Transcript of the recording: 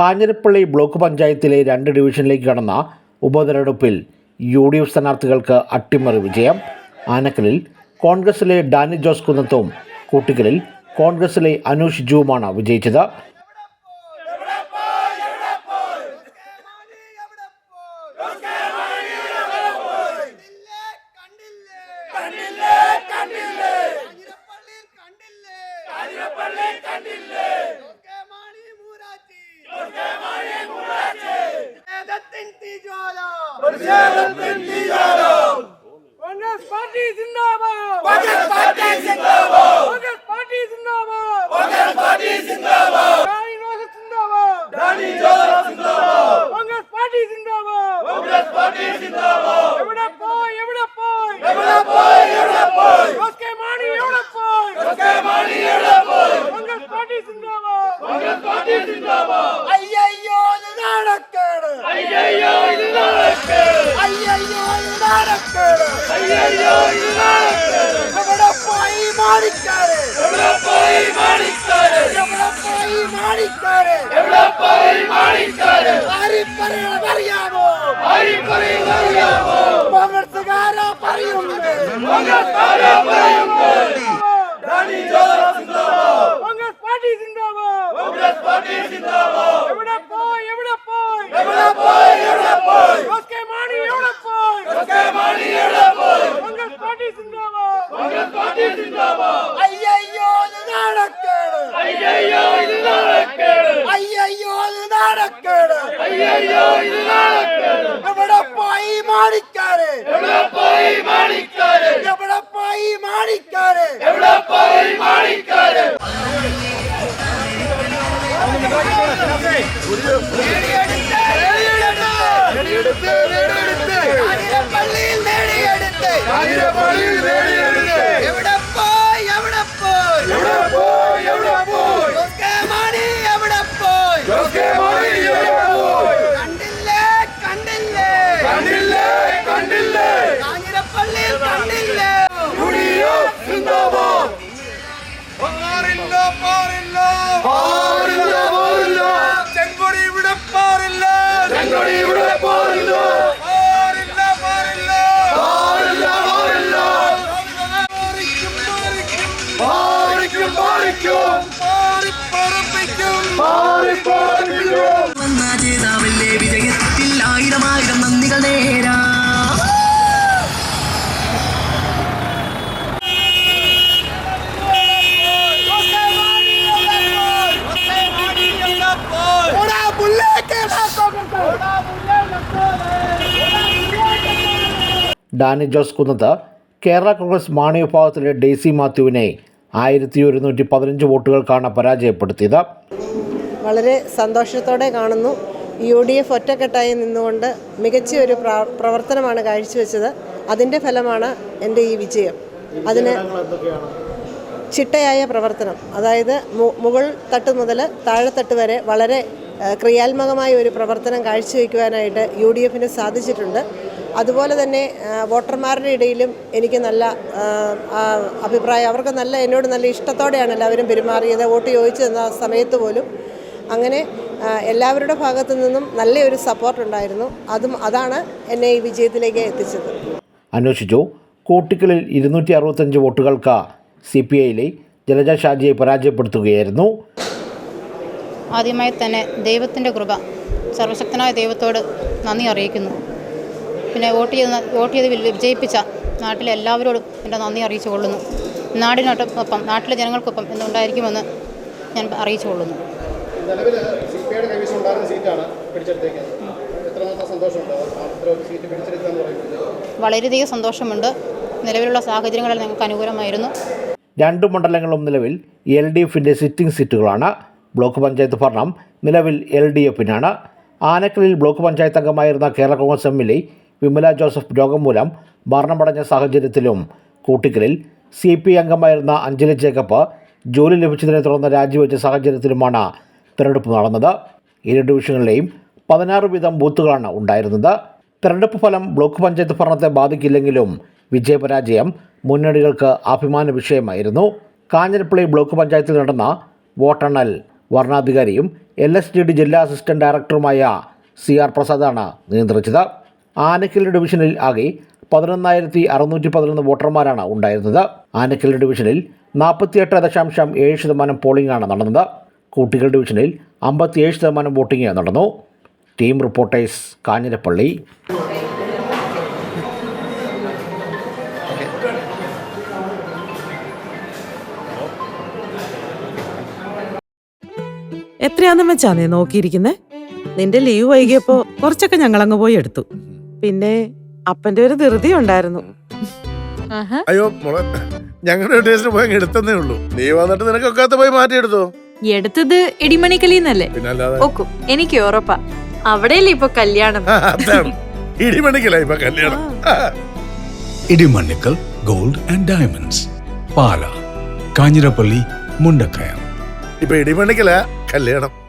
Kanjirappally block പഞ്ചായത്തിലെ രണ്ട് ഡിവിഷനിലേക്ക് കടന്ന ഉപതെരഞ്ഞെടുപ്പിൽ യു ഡി എഫ് സ്ഥാനാർത്ഥികൾക്ക് അട്ടിമറി വിജയം. ആനക്കലിൽ കോൺഗ്രസിലെ ഡാനി ജോസ് കുന്നത്തും കൂട്ടിക്കലിൽ കോൺഗ്രസിലെ അനൂഷ് ജുവുമാണ് വിജയിച്ചത്. കണ്ടില്ലേ കണ്ടില്ലേ കാഞ്ഞിരപ്പള്ളിയിൽ കണ്ടില്ലേ കെ. മാണി മൂരാച്ചി വേദത്തിൻ തീജ്വാല കോൺഗ്രസ് പാർട്ടി സിന്ദാബാദ് കോൺഗ്രസ് പാർട്ടി സിന്ദാബാദ് കോൺഗ്രസ് പാർട്ടി സിന്ദാബാദ് കോൺഗ്രസ് പാർട്ടി സിന്ദാബാദ് ഡാനി ജോസഫ് സിന്ദാബാദ് ഡാനി ജോസഫ് സിന്ദാബാദ് കോൺഗ്രസ് പാർട്ടി സിന്ദാബാദ് കോൺഗ്രസ് പാർട്ടി സിന്ദാബാദ് എവിടെ പോയി എവിടെ പോയി? എവിടെ പോയി എവിടെ പോയി? ജോസ് കെ മാണി എവിടെ പോയി? ജോസ് കെ മാണി എവിടെ പോയി? കോൺഗ്രസ് പാർട്ടി സിന്ദാബാദ് കോൺഗ്രസ് പാർട്ടി സിന്ദാബാദ് മാണിക്കാര് എവിടെ പോയി മാണിക്കാര് എവിടെ പോയി മാണിക്കാര് എവിടെ പോയി മാണിക്കാര് ആരി പറയണം അറിയാമോ? ആരി പറയണം അറിയാമോ? കോൺഗ്രസ്സുകാരാ പറയുന്നത്? കോൺഗ്രസ്സുകാരാ പറയുന്നത്? കോൺഗ്രസ് പാർട്ടി സിന്ദാബാദ്. കോൺഗ്രസ് പാർട്ടി സിന്ദാബാദ്. എവിടെ പോയി എവിടെ പോയി? എവിടെ പോയി എവിടെ പോയി? എവിടെ പോയി? എവിടെ പോയി? കണ്ടില്ലേ കണ്ടില്ലേ? കണ്ടില്ലേ കണ്ടില്ലേ? കാഞ്ഞിരപ്പള്ളിയിൽ കണ്ടില്ലേ? യുഡിഎഫ് സിന്ദാബാദ്. പാറില്ല പാറില്ല. പാറില്ല പാറില്ല. ചെങ്കൊടി ഇവിടെ പാറില്ല. ചെങ്കൊടി ഇവിടെ പാറില്ല പാറില്ല. ഡാനി ജോസ് കുന്നത്ത് കേരള കോൺഗ്രസ് മാണി വിഭാഗത്തിലെ ഡെയ്സി മാത്യുവിനെ ആയിരത്തി ഒരുന്നൂറ്റി പതിനഞ്ച് വോട്ടുകൾക്കാണ് പരാജയപ്പെടുത്തിയത്. വളരെ സന്തോഷത്തോടെ കാണുന്നു. യു ഡി എഫ് ഒറ്റക്കെട്ടായി നിന്നുകൊണ്ട് മികച്ച ഒരു പ്ര- പ്രവർത്തനമാണ് കാഴ്ചവെച്ചത്. അതിന്റെ ഫലമാണ് എന്റെ ഈ വിജയം. അതിന് ചിട്ടയായ പ്രവർത്തനം. അതായത് മുകൾ തട്ട് മുതൽ താഴെത്തട്ട് വരെ വളരെ ക്രിയാത്മകമായ ഒരു പ്രവർത്തനം കാഴ്ചവെക്കുവാനായിട്ട് യു ഡി എഫിന് സാധിച്ചിട്ടുണ്ട്. അതുപോലെ തന്നെ വോട്ടർമാരുടെ ഇടയിലും എനിക്ക് നല്ല അഭിപ്രായം അവർക്ക് നല്ല എന്നോട് നല്ല ഇഷ്ടത്തോടെയാണ് എല്ലാവരും പെരുമാറിയത് വോട്ട് ചോദിച്ചു തന്ന സമയത്ത് പോലും. അങ്ങനെ എല്ലാവരുടെ ഭാഗത്തു നിന്നും നല്ലൊരു സപ്പോർട്ട് ഉണ്ടായിരുന്നു. അതും അതാണ് എന്നെ ഈ വിജയത്തിലേക്ക് എത്തിച്ചത്. അന്വേഷിച്ചു. കോട്ടിക്കളിൽ ഇരുന്നൂറ്റി അറുപത്തഞ്ച് വോട്ടുകൾക്ക് സി പി ഐയിലെ ജലജ ഷാജിയെ പരാജയപ്പെടുത്തുകയായിരുന്നു. ആദ്യമായി തന്നെ ദൈവത്തിന്റെ കൃപ സർവശക്തനായ ദൈവത്തോട് നന്ദി അറിയിക്കുന്നു. പിന്നെ വോട്ട് ചെയ്ത് വോട്ട് ചെയ്ത് വിജയിപ്പിച്ച നാട്ടിലെ എല്ലാവരോടും എന്റെ നന്ദി അറിയിച്ചു കൊള്ളുന്നു. നാടിനൊപ്പം നാട്ടിലെ ജനങ്ങൾക്കൊപ്പം എന്നുണ്ടായിരിക്കുമെന്ന് ഞാൻ അറിയിച്ചു കൊള്ളുന്നു. വളരെയധികം സന്തോഷമുണ്ട്. നിലവിലുള്ള സാഹചര്യങ്ങളിൽ ഞങ്ങൾക്ക് അനുകൂലമായിരുന്നു. രണ്ട് മണ്ഡലങ്ങളും നിലവിൽ എൽ ഡി എഫിന്റെ സിറ്റിംഗ് സീറ്റുകളാണ്. ബ്ലോക്ക് പഞ്ചായത്ത് ഭരണം നിലവിൽ എൽ ഡി എഫിനാണ് ആനക്കലിൽ ബ്ലോക്ക് പഞ്ചായത്ത് അംഗമായിരുന്ന Kerala Congress M L A Vimala Joseph രോഗം മൂലം മരണമടഞ്ഞ സാഹചര്യത്തിലും കൂട്ടിക്കലിൽ സി പി അംഗമായിരുന്ന അഞ്ജലി ജേക്കബ് ജോലി ലഭിച്ചതിനെ തുടർന്ന് രാജിവെച്ച സാഹചര്യത്തിലുമാണ് തിരഞ്ഞെടുപ്പ് നടന്നത്. ഇരു ഡിവിഷനുകളിലെയും പതിനാറ് വീതം ബൂത്തുകളാണ് ഉണ്ടായിരുന്നത്. തിരഞ്ഞെടുപ്പ് ഫലം ബ്ലോക്ക് പഞ്ചായത്ത് ഭരണത്തെ ബാധിക്കില്ലെങ്കിലും വിജയപരാജയം മുന്നണികൾക്ക് അഭിമാന വിഷയമായിരുന്നു. കാഞ്ഞിരപ്പള്ളി ബ്ലോക്ക് പഞ്ചായത്തിൽ നടന്ന വോട്ടെണ്ണൽ വർണാധികാരിയും എൽ എസ് ഡി ഡി ജില്ലാ അസിസ്റ്റന്റ് ഡയറക്ടറുമായ സി ആർ പ്രസാദാണ് നിയന്ത്രിച്ചത്. ആനക്കൽ ഡിവിഷനിൽ ആകെ പതിനൊന്നായിരത്തി അറുന്നൂറ്റി പതിനൊന്ന് വോട്ടർമാരാണ് ഉണ്ടായിരുന്നത്. ആനക്കൽ ഡിവിഷനിൽ നാൽപ്പത്തിയെട്ട് ദശാംശം ഏഴ് ശതമാനം പോളിംഗാണ് നടന്നത്. കൂട്ടികൾ ഡിവിഷനിൽ അമ്പത്തിയേഴ് ശതമാനം വോട്ടിംഗ് നടന്നു. Team reporters Kanjirappally. എത്രയാന്നും വെച്ചാ നീ നോക്കിയിരിക്കുന്നേ? നിന്റെ ലീവ് വൈകിയപ്പോ കുറച്ചൊക്കെ ഞങ്ങളങ്ങ് പോയി എടുത്തു. പിന്നെ അപ്പന്റെ ഒരു ധൃതി ഉണ്ടായിരുന്നു. അയ്യോ മോളെ ഞങ്ങളുടെ ടേസ്റ്റിന് പോയി ഉള്ളൂ. നീ വന്നിട്ട് നിനക്കൊക്കാത്ത പോയി മാറ്റിയെടുത്തോ? എടുത്തത് ഇടിമണിക്കലിന്നല്ലേ? ഓക്കും എനിക്ക് ഉറപ്പാ. അവിടെയല്ലേ ഇപ്പൊ കല്യാണം? ഇടിമണിക്കല ഇപ്പൊ കല്യാണം. ആ. Gold and diamonds Pala Kanjirappally Mundakayam. ഇപ്പൊ ഇടിമണിക്കല കല്യാണം.